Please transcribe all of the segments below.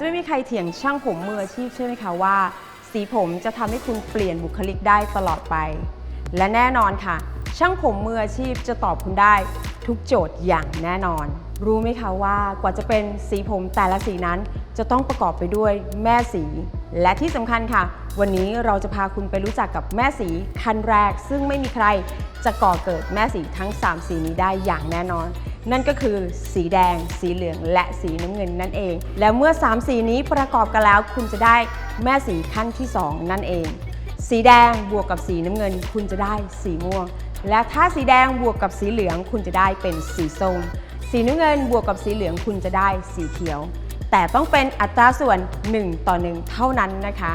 จะไม่มีใครเถียงช่างผมมืออาชีพใช่ไหมคะว่า สีผมจะทำให้คุณเปลี่ยนบุคลิกได้ตลอดไป และแน่นอนค่ะ ช่างผมมืออาชีพจะตอบคุณได้ทุกโจทย์อย่างแน่นอน รู้ไหมคะว่ากว่าจะเป็นสีผมแต่ละสีนั้น จะต้องประกอบไปด้วยแม่สี และที่สำคัญค่ะ วันนี้เราจะพาคุณไปรู้จักกับแม่สีคันแรก ซึ่งไม่มีใครจะก่อเกิดแม่สีทั้ง 3 สีนี้ได้อย่างแน่นอน นั่นก็คือสีแดง สีเหลืองและสีน้ำเงินนั่นเอง และเมื่อ 3 สีนี้ประกอบกันแล้ว คุณจะได้แม่สีขั้นที่ 2 นั่นเอง สีแดงบวกกับสีน้ำเงิน คุณจะได้สีม่วง และถ้าสีแดงบวกกับสีเหลือง คุณจะได้เป็นสีส้มสีน้ำเงินบวกกับสีเหลืองคุณจะได้สีเขียว แต่ต้องเป็นอัตราส่วน 1 ต่อ 1 เท่านั้นนะคะ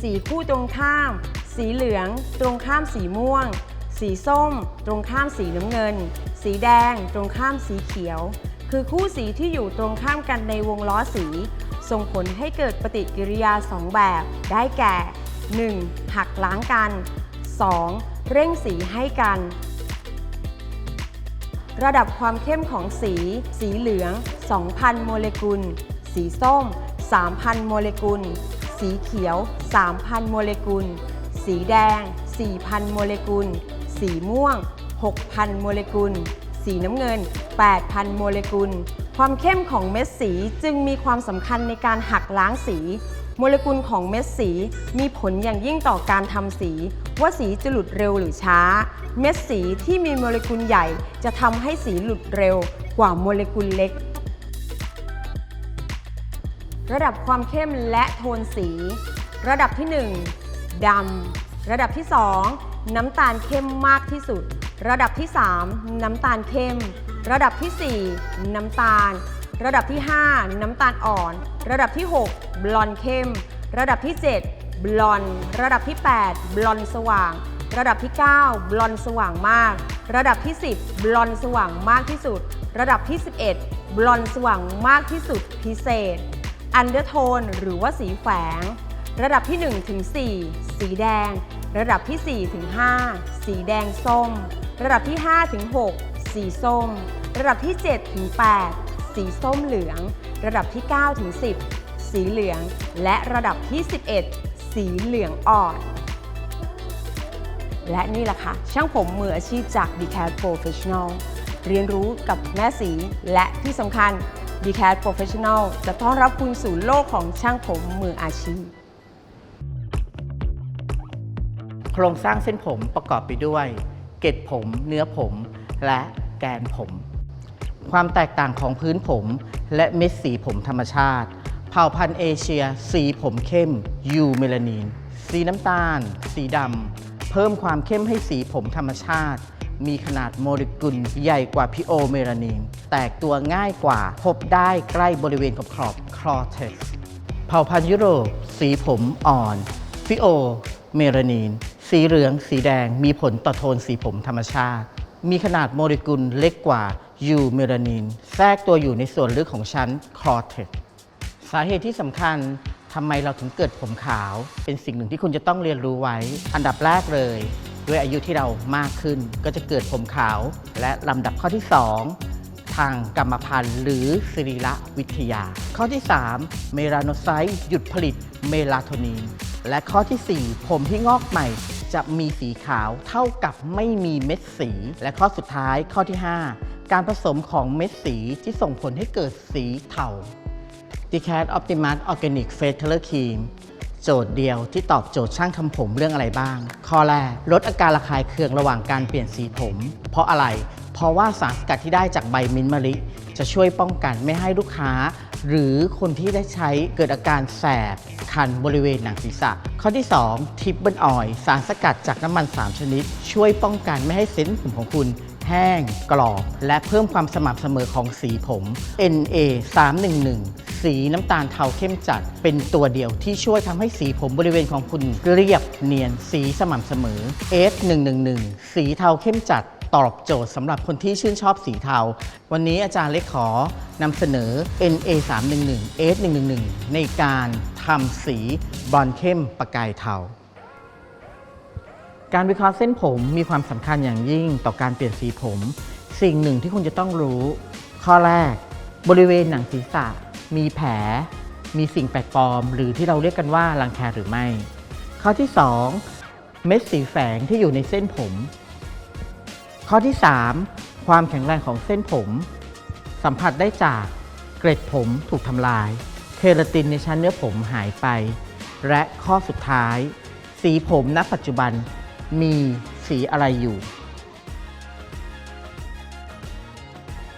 สีคู่ตรงข้าม สีเหลืองตรงข้ามสีม่วง สีส้ม ตรงข้ามสีน้ำเงิน สีแดง ตรงข้ามสีเขียว คือคู่สีที่อยู่ตรงข้ามกันในวงล้อสี ส่งผลให้เกิดปฏิกิริยา 2 แบบ ได้แก่ 1. หักล้างกัน 2. เร่งสีให้กัน ระดับความเข้มของสี สีเหลือง 2,000 โมเลกุล สีส้ม 3,000 โมเลกุล สีเขียว 3,000 โมเลกุล สีแดง 4,000 โมเลกุล สีม่วง 6,000 โมเลกุล สีน้ำเงิน 8,000 โมเลกุล ความเข้มของเม็ดสีจึงมีความสำคัญในการหักล้างสี โมเลกุลของเม็ดสี มีผลอย่างยิ่งต่อการทำสี ว่าสีจะหลุดเร็วหรือช้า เม็ดสีที่มีโมเลกุลใหญ่ จะทำให้สีหลุดเร็วกว่าโมเลกุลเล็ก ระดับความเข้มและโทนสี ระดับที่ 1ดำระดับที่ 2 น้ำตาลเข้มมากที่สุด ระดับที่ 3 น้ำตาลเข้ม ระดับที่ 4 น้ำตาล ระดับที่ 5 น้ำตาลอ่อน ระดับที่ 6 บลอนเข้ม ระดับที่ 7 บลอน ระดับที่ 8 บลอนสว่าง ระดับที่ 9 บลอนสว่างมาก ระดับที่ 10 บลอนสว่างมากที่สุด ระดับที่ 11 บลอนด์สว่างมากที่สุดพิเศษ อันเดอร์โทนหรือว่าสีแฝง ระดับที่1ถึง4สีแดง ระดับที่ 4 ถึง 5 สีแดงส้ม ระดับที่ 5 ถึง 6 สีส้ม ระดับที่ 7 ถึง 8 สีส้มเหลือง ระดับที่ 9 ถึง 10 สีเหลือง และระดับที่ 11 สีเหลืองอ่อน และนี่แหละค่ะ ช่างผมมืออาชีพจาก d c a t Professional เรียนรู้กับแม่สีและที่สำคัญ d c a t Professional จะต้อนรับคุณสู่โลกของช่างผมมืออาชีพ โครงสร้างเส้นผมประกอบไปด้วย เกล็ดผม เนื้อผม และแกนผม ความแตกต่างของพื้นผม และเม็ดสีผมธรรมชาติ เผ่าพันธุ์เอเชีย สีผมเข้ม ยูเมลานีน สีน้ำตาล สีดำ เพิ่มความเข้มให้สีผมธรรมชาติ มีขนาดโมเลกุลใหญ่กว่าพิโอเมลานีน แตกตัวง่ายกว่า พบได้ใกล้บริเวณขอบขอบคลอเท็กซ์เผ่าพันธุ์ยุโรป สีผมอ่อนฟิโอเมลานีน สีเหลือง สีแดง มีผลต่อโทนสีผมธรรมชาติ มีขนาดโมเลกุลเล็กกว่ายูเมลานีนแทรกตัวอยู่ในส่วนลึกของชั้นคลอเทกสาเหตุที่สำคัญทำไมเราถึงเกิดผมขาว เป็นสิ่งหนึ่งที่คุณจะต้องเรียนรู้ไว้ อันดับแรกเลย ด้วยอายุที่เรามากขึ้น ก็จะเกิดผมขาว และลำดับข้อที่ 2 ทางกรรมพันธุ์ หรือสริระวิทยา ข้อที่ 3 เมลาโนไซต์หยุดผลิตเมลาโทนิน และข้อทีสี่4 ผมที่งอกใหม่ จะมีสีขาวเท่ากับไม่มีเม็ดสี และข้อสุดท้ายข้อที่ 5 การผสมของเม็ดสีที่ส่งผลให้เกิดสีเทา d e c a t Optimus Organic Face Color Cream โจทย์เดียวที่ตอบโจทย์ช่างทำผมเรื่องอะไรบ้าง ข้อแรกลดอาการระคายเคืองระหว่างการเปลี่ยนสีผม เพราะอะไร เพราะว่าสารสกัดที่ได้จากใบมิ้นท์มะลิ จะช่วยป้องกันไม่ให้ลูกค้า หรือคนที่ได้ใช้เกิดอาการแสบคันบริเวณหนังศีรษะ ข้อที่ 2 ทิปเบิลออยสารสกัดจากน้ำมัน 3 ชนิด ช่วยป้องกันไม่ให้เส้นผมของคุณ แห้ง กรอบ และเพิ่มความสม่ำเสมอของสีผม NA 311 สีน้ำตาลเทาเข้มจัด เป็นตัวเดียวที่ช่วยทำให้สีผมบริเวณของคุณเรียบเนียนสีสม่ำเสมอ S111 สีเทาเข้มจัดตอบโจทย์สำหรับคนที่ชื่นชอบสีเทา วันนี้อาจารย์เล็กขอนำเสนอ NA 311 S111 ในการทำสีบรอนเข้มประกายเทา การวิเคราะห์เส้นผมมีความสำคัญอย่างยิ่งต่อการเปลี่ยนสีผม สิ่งหนึ่งที่คุณจะต้องรู้ ข้อแรก บริเวณหนังศีรษะ มีแผล มีสิ่งแปลกปลอม หรือที่เราเรียกกันว่ารังแคหรือไม่ ข้อที่ 2 เม็ดสีแฝงที่อยู่ในเส้นผม ข้อที่ 3 ความแข็งแรงของเส้นผม สัมผัสได้จากเกร็ดผมถูกทำลาย เคราตินในชั้นเนื้อผมหายไป และข้อสุดท้าย สีผมณปัจจุบัน มีสีอะไรอยู่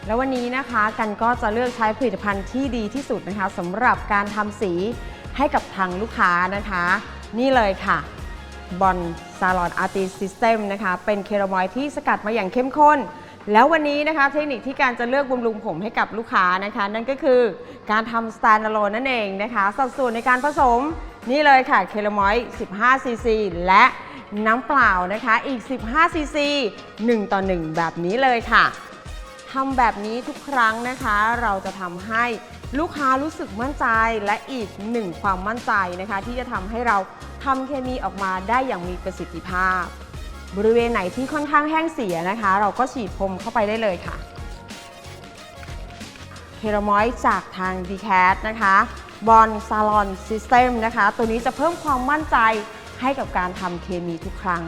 แล้ววันนี้นะคะกันก็จะเลือกใช้ผลิตภัณฑ์ที่ดีที่สุดนะคะสำหรับการทำสีให้กับทางลูกค้านะคะ นี่เลยค่ะบอลซาลอนอาร์ติซิสเต็มนะคะ เป็นเครามอยที่สกัดมาอย่างเข้มข้น แล้ววันนี้นะคะ เทคนิคที่การจะเลือกบำรุงผมให้กับลูกค้านะคะ นั่นก็คือการทำสแตนด์ a โ o นั่นเองนะคะ สัดส่วนในการผสมนี่เลยค่ะเครามอย 15ซีซีและ น้ำเปล่านะคะอีก 15 ซีซี 1 ต่อ 1 แบบนี้เลยค่ะทำแบบนี้ทุกครั้งนะคะ เราจะทำให้ลูกค้ารู้สึกมั่นใจและอีกหนึ่งความมั่นใจนะคะ ที่จะทำให้เราทำเคมีออกมาได้อย่างมีประสิทธิภาพ บริเวณไหนที่ค่อนข้างแห้งเสียนะคะ เราก็ฉีดพรมเข้าไปได้เลยค่ะเครามอยจากทาง d c a t นะคะบอลซาลอนซิสเต็มนะคะ ตัวนี้จะเพิ่มความมั่นใจ ให้กับการทำเคมีทุกครั้ง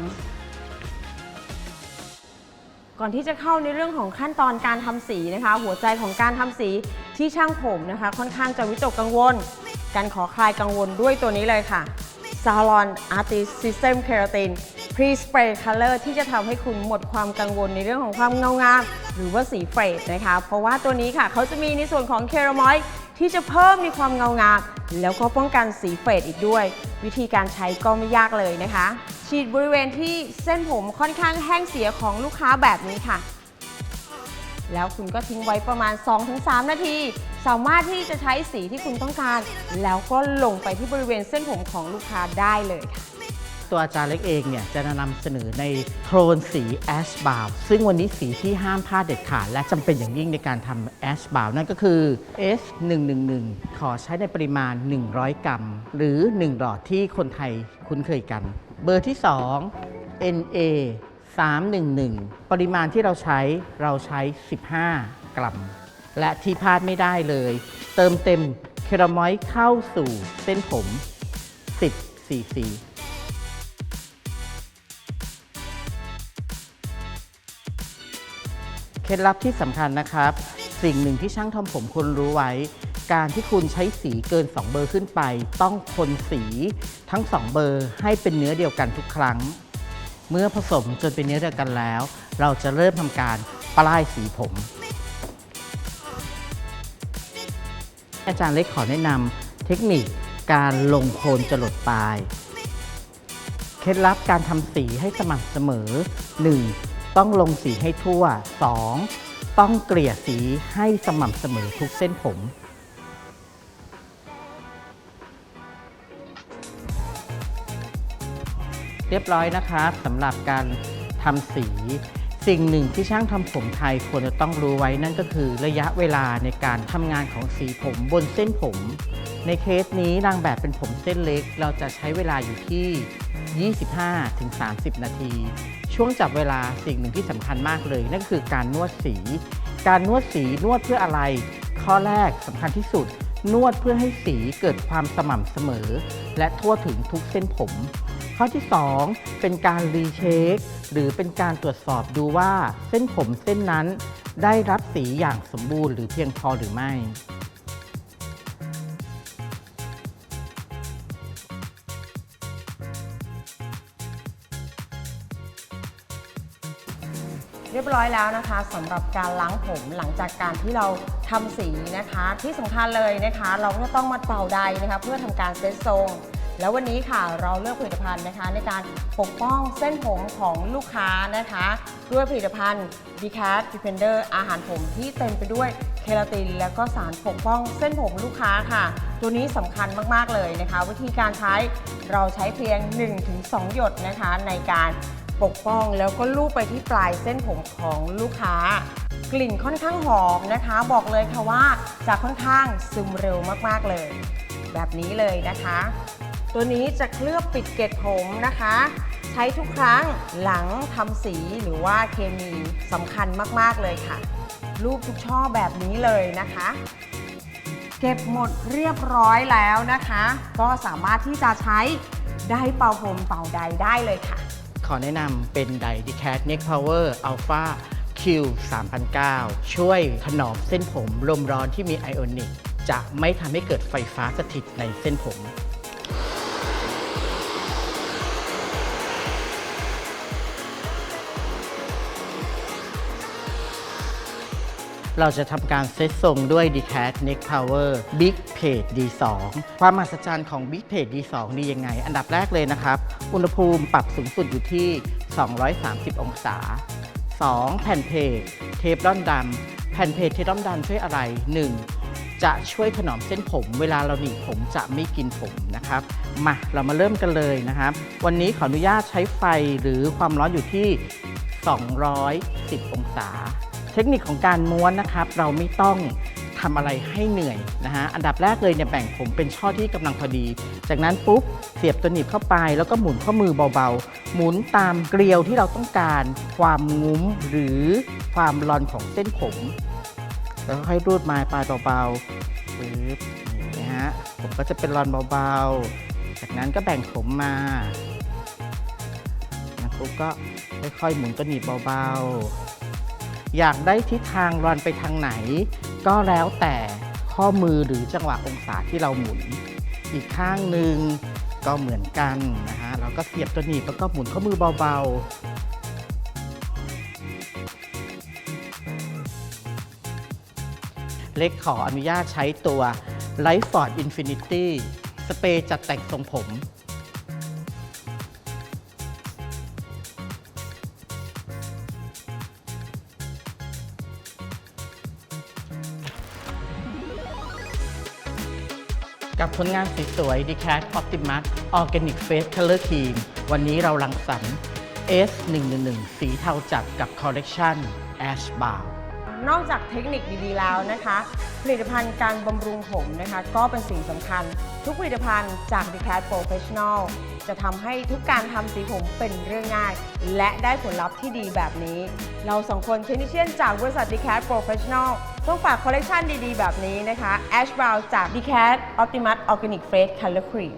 ก่อนที่จะเข้าในเรื่องของขั้นตอนการทำสีนะคะ หัวใจของการทำสีที่ช่างผมนะคะ ค่อนข้างจะวิตกกังวล การขอคลายกังวลด้วยตัวนี้เลยค่ะ Salon Artist System Keratin Pre Spray Color ที่จะทำให้คุณหมดความกังวลในเรื่องของความเงางาม หรือว่าสีเฟรดนะคะ เพราะว่าตัวนี้ค่ะเขาจะมีในส่วนของเครามอย ที่จะเพิ่มมีความเงางาม แล้วก็ป้องกันสีเฟดอีกด้วย วิธีการใช้ก็ไม่ยากเลยนะคะ ฉีดบริเวณที่เส้นผมค่อนข้างแห้งเสียของลูกค้าแบบนี้ค่ะ แล้วคุณก็ทิ้งไว้ประมาณ 2-3 นาที สามารถที่จะใช้สีที่คุณต้องการ แล้วก็ลงไปที่บริเวณเส้นผมของลูกค้าได้เลยค่ะ ตัวอาจารย์เล็กเองเนี่ยจะนำเสนอในโทนสีแอชบาวซึ่งวันนี้สีที่ห้ามพลาดเด็ดขาดและจำเป็นอย่างยิ่งในการทำแอชบาวนั่นก็คือ S 1 1 1 ขอใช้ในปริมาณ 100 กรัม หรือ 1 หลอดที่คนไทยคุ้นเคยกัน เบอร์ที่ 2 NA 311 ปริมาณที่เราใช้เราใช้ 15 กรัม และที่พลาดไม่ได้เลย เติมเต็มเครามอยเข้าสู่เส้นผม 10 cc เคล็ดลับที่สำคัญนะครับ สิ่งหนึ่งที่ช่างทำผมควรรู้ไว้ การที่คุณใช้สีเกิน 2 เบอร์ขึ้นไป ต้องคนสีทั้ง 2 เบอร์ให้เป็นเนื้อเดียวกันทุกครั้ง เมื่อผสมจนเป็นเนื้อเดียวกันแล้ว เราจะเริ่มทำการป้ายสีผม อาจารย์เล็กขอแนะนำเทคนิคการลงโคนจรดปลาย เคล็ดลับการทำสีให้สม่ำเสมอ 1. ต้องลงสีให้ทั่ว 2. ต้องเกลี่ยสีให้สม่ำเสมอทุกเส้นผม เรียบร้อยนะคะสำหรับการทำสี สิ่งหนึ่งที่ช่างทำผมไทยควรจะต้องรู้ไว้นั่นก็คือระยะเวลาในการทำงานของสีผมบนเส้นผม ในเคสนี้นางแบบเป็นผมเส้นเล็ก เราจะใช้เวลาอยู่ที่ 25-30 นาที ช่วงจับเวลาสิ่งหนึ่งที่สำคัญมากเลย นั่นคือการนวดสี การนวดสีนวดเพื่ออะไร ข้อแรกสำคัญที่สุด นวดเพื่อให้สีเกิดความสม่ำเสมอ และทั่วถึงทุกเส้นผม ข้อที่ 2 เป็นการรีเช็ค หรือเป็นการตรวจสอบดูว่าเส้นผมเส้นนั้น ได้รับสีอย่างสมบูรณ์หรือเพียงพอหรือไม่เรียบร้อยแล้วนะคะสำหรับการล้างผมหลังจากการที่เราทำสีนะคะ ที่สำคัญเลยนะคะ เราก็ต้องมาเป่าใดนะคะ เพื่อทำการเซตทรง แล้ววันนี้ค่ะเราเลือกผลิตภัณฑ์นะคะ ในการปกป้องเส้นผมของลูกค้านะคะ ด้วยผลิตภัณฑ์ d c a t Defender อาหารผมที่เต็มไปด้วยเคราติน และก็สารปกป้องเส้นผมลูกค้าค่ะ ตัวนี้สำคัญมาก ๆ เลยนะคะ วิธีการใช้เราใช้เพียง 1-2 หยดนะคะในการปกป้องแล้วก็ลูบไปที่ปลายเส้นผมของลูกค้ากลิ่นค่อนข้างหอมนะคะ บอกเลยค่ะว่าจะค่อนข้างซึมเร็วมากๆเลย แบบนี้เลยนะคะ ตัวนี้จะเคลือบปิดเกล็ดผมนะคะ ใช้ทุกครั้งหลังทำสีหรือว่าเคมีสำคัญมาก ๆ เลยค่ะ รูปทุกช่อแบบนี้เลยนะคะ เก็บหมดเรียบร้อยแล้วนะคะ ก็สามารถที่จะใช้ได้เป่าผมเป่าใดได้เลยค่ะ ขอแนะนำเป็นไดดิแคทเน็กพาวเวอร์อัลฟา Q 3009ช่วยถนอมเส้นผมลมร้อนที่มีไอออนิก จะไม่ทำให้เกิดไฟฟ้าสถิตในเส้นผม เราจะทำการเซตทรงด้วย d c a t Neck Power Big Page D2 ความมหัศจรรย์ของ Big Page D2 นี่ยังไง อันดับแรกเลยนะครับ อุณหภูมิปรับสูงสุดอยู่ที่ 230 องศา 2. แผ่นเพจเทปร่อนดำแผ่นเพจเทปร่อนดำช่วยอะไร 1. จะช่วยถนอมเส้นผม เวลาเราหนีบผมจะไม่กินผมนะครับ มาเรามาเริ่มกันเลยนะครับ วันนี้ขออนุญาตใช้ไฟหรือความร้อนอยู่ที่ 210 องศา ทคนิคของการม้วนนะครับ เราไม่ต้องทำอะไรให้เหนื่อยนะฮะ อันดับแรกเลยเนี่ยแบ่งผมเป็นช่อที่กำลังพอดี จากนั้นปุ๊บเสียบตัวหนีบเข้าไป แล้วก็หมุนข้อมือเบาๆ หมุนตามเกลียวที่เราต้องการ ความงุ้มหรือความรอนของเส้นผม แล้วค่อยรูดม้ปลายเบาๆปึ๊บนี่นะฮะ ผมก็จะเป็นรอนเบาๆ จากนั้นก็แบ่งผมมานะปุ๊บก็ค่อยๆหมุนตัวหนีบเบาๆ อยากได้ทิศทางรอนไปทางไหน ก็แล้วแต่ข้อมือหรือจังหวะองศาที่เราหมุน อีกข้างหนึ่งก็เหมือนกันนะฮะเราก็เสียบตัวหนีบแล้วก็หมุนข้อมือเบาๆ เล็กขออนุญาตใช้ตัว Life Ford Infinity สเปรย์จัดแต่งทรงผม กับผลงานสสวยๆ d c a t Optimus Organic Face Color Cream วันนี้เรารังสรรค์ S111 สีเทาจัดกับคอลเลกชัน Ash Bar นอกจากเทคนิคดีๆ แล้วนะคะ ผลิตภัณฑ์การบำรุงผมนะคะ ก็เป็นสิ่งสำคัญ ทุกผลิตภัณฑ์จาก d e c a t Professional จะทำให้ทุกการทำสีผมเป็นเรื่องง่าย และได้ผลลัพธ์ที่ดีแบบนี้ เราสองคนเทคนิเชียนจากบริษัท d e c a t Professional ต้องฝากคอลเลกชันดีๆ แบบนี้นะคะ Ash Brown จาก d c a t Optimus Organic Fresh Color Cream